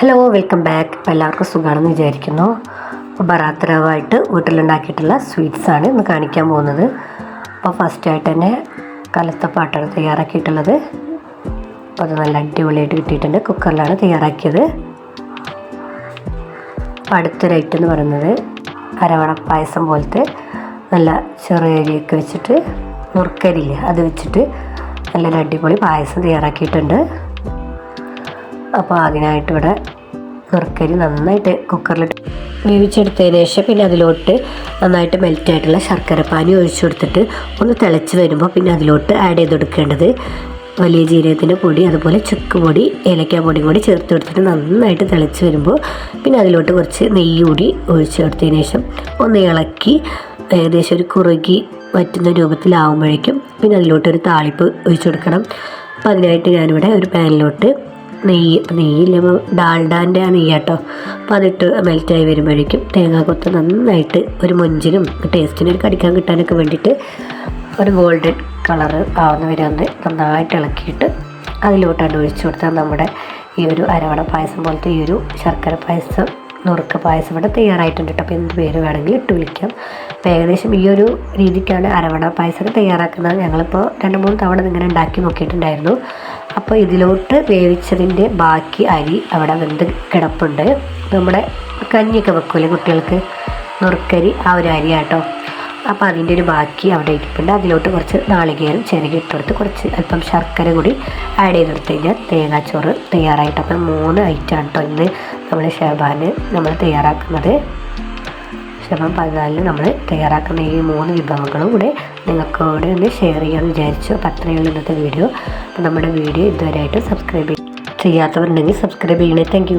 Hello welcome back അപ്പോൾ എല്ലാവർക്കും സുഖമാണെന്ന് വിചാരിക്കുന്നു. അപ്പോൾ ബറാത്തരവായിട്ട് വീട്ടിലുണ്ടാക്കിയിട്ടുള്ള സ്വീറ്റ്സാണ് ഇന്ന് കാണിക്കാൻ പോകുന്നത്. അപ്പോൾ ഫസ്റ്റായിട്ട് തന്നെ കലത്ത കലത്തപ്പാട്ടാണ് തയ്യാറാക്കിയിട്ടുള്ളത്. അപ്പോൾ അത് നല്ല അടിപൊളിയായിട്ട് കിട്ടിയിട്ടുണ്ട്. കുക്കറിലാണ് തയ്യാറാക്കിയത്. അപ്പോൾ അടുത്തൊരു എന്ന് പറയുന്നത് അരവണ പായസം പോലത്തെ നല്ല ചെറിയ അരിയൊക്കെ വെച്ചിട്ട് നുറുക്കരില്ല അത് വെച്ചിട്ട് നല്ലൊരു അടിപൊളി പായസം തയ്യാറാക്കിയിട്ടുണ്ട്. അപ്പോൾ അതിനായിട്ട് ഇവിടെ നുറുക്കരി നന്നായിട്ട് കുക്കറിൽ വേവിച്ചെടുത്തതിന് ശേഷം പിന്നെ അതിലോട്ട് നന്നായിട്ട് മെൽറ്റ് ആയിട്ടുള്ള ശർക്കര പാനി ഒഴിച്ചു കൊടുത്തിട്ട് ഒന്ന് തിളച്ച് വരുമ്പോൾ പിന്നെ അതിലോട്ട് ആഡ് ചെയ്ത് കൊടുക്കേണ്ടത് വലിയ ജീരകത്തിന്റെ പൊടി അതുപോലെ ചുക്ക് പൊടി ഏലക്ക പൊടിയും കൂടി ചേർത്ത് കൊടുത്തിട്ട് നന്നായിട്ട് തിളച്ച് വരുമ്പോൾ പിന്നെ അതിലോട്ട് കുറച്ച് നെയ്യ് കൂടി ഒഴിച്ച് കൊടുത്തതിന് ശേഷം ഒന്ന് ഇളക്കി ഏകദേശം ഒരു കുറുകി പറ്റുന്ന രൂപത്തിലാവുമ്പോഴേക്കും പിന്നെ അതിലോട്ട് ഒരു താളിപ്പ് ഒഴിച്ചു കൊടുക്കണം. അപ്പോൾ അതിനായിട്ട് ഞാനിവിടെ ഒരു പാനിലോട്ട് നെയ്യ് നെയ്യില്ല ഡാൽഡാന്റെ ആ നെയ്യ് കേട്ടോ അപ്പോൾ അതിട്ട് മെൽറ്റായി വരുമ്പോഴേക്കും തേങ്ങാക്കൊത്ത് നന്നായിട്ട് ഒരു മൊഞ്ചിനും ടേസ്റ്റിനും ഒരു കടിക്കാൻ കിട്ടാനൊക്കെ വേണ്ടിയിട്ട് ഒരു ഗോൾഡൻ കളർ ആവുന്ന വരെ ഒന്ന് നന്നായിട്ട് ഇളക്കിയിട്ട് അതിലോട്ടാണ് ഒഴിച്ചു കൊടുത്താൽ നമ്മുടെ ഈ ഒരു അരവണ പായസം പോലത്തെ ഈ ഒരു ശർക്കര പായസം നുറുക്ക പായസം ഇവിടെ തയ്യാറായിട്ടുണ്ട് കേട്ടോ. അപ്പോൾ എന്ത് പേര് വേണമെങ്കിൽ ഇട്ട് വിളിക്കാം. അപ്പോൾ ഏകദേശം ഈ ഒരു രീതിക്കാണ് അരവണ പായസം തയ്യാറാക്കുന്നത്. ഞങ്ങളിപ്പോൾ രണ്ട് മൂന്ന് തവണ ഇങ്ങനെ ഉണ്ടാക്കി നോക്കിയിട്ടുണ്ടായിരുന്നു. അപ്പോൾ ഇതിലോട്ട് വേവിച്ചതിന്റെ ബാക്കി അരി അവിടെ വെന്ത് കിടപ്പുണ്ട്. നമ്മുടെ കഞ്ഞിയൊക്കെ വെക്കൂലേ കുട്ടികൾക്ക്? നുറുക്കരി ആ ഒരു അരിയാട്ടോ. അപ്പോൾ അതിന്റെ ഒരു ബാക്കി അവിടെ ഇരിപ്പുണ്ട്. അതിലോട്ട് കുറച്ച് നാളികേരം ചിരകി ഇട്ടെടുത്ത് കുറച്ച് അല്പം ശർക്കര കൂടി ആഡ് ചെയ്ത് കൊടുത്തു കഴിഞ്ഞാൽ തേങ്ങാച്ചോറ് തയ്യാറായിട്ട്. അപ്പം മൂന്ന് ഐറ്റം കേട്ടോ ഇന്ന് നമ്മൾ ഷെബാന് നമ്മൾ തയ്യാറാക്കുന്നത്. ഷെബാൻ പതിനാലിന് നമ്മൾ തയ്യാറാക്കുന്ന ഈ മൂന്ന് വിഭവങ്ങളും കൂടെ നിങ്ങൾക്ക് കൂടെ ഒന്ന് ഷെയർ ചെയ്യാമെന്ന് വിചാരിച്ചു. അപ്പോൾ അത്രയുള്ള ഇന്നത്തെ വീഡിയോ അപ്പോൾ നമ്മുടെ വീഡിയോ ഇതുവരെയായിട്ട് സബ്സ്ക്രൈബ് ചെയ്യാത്തവരുണ്ടെങ്കിൽ സബ്സ്ക്രൈബ് ചെയ്യണേ. താങ്ക്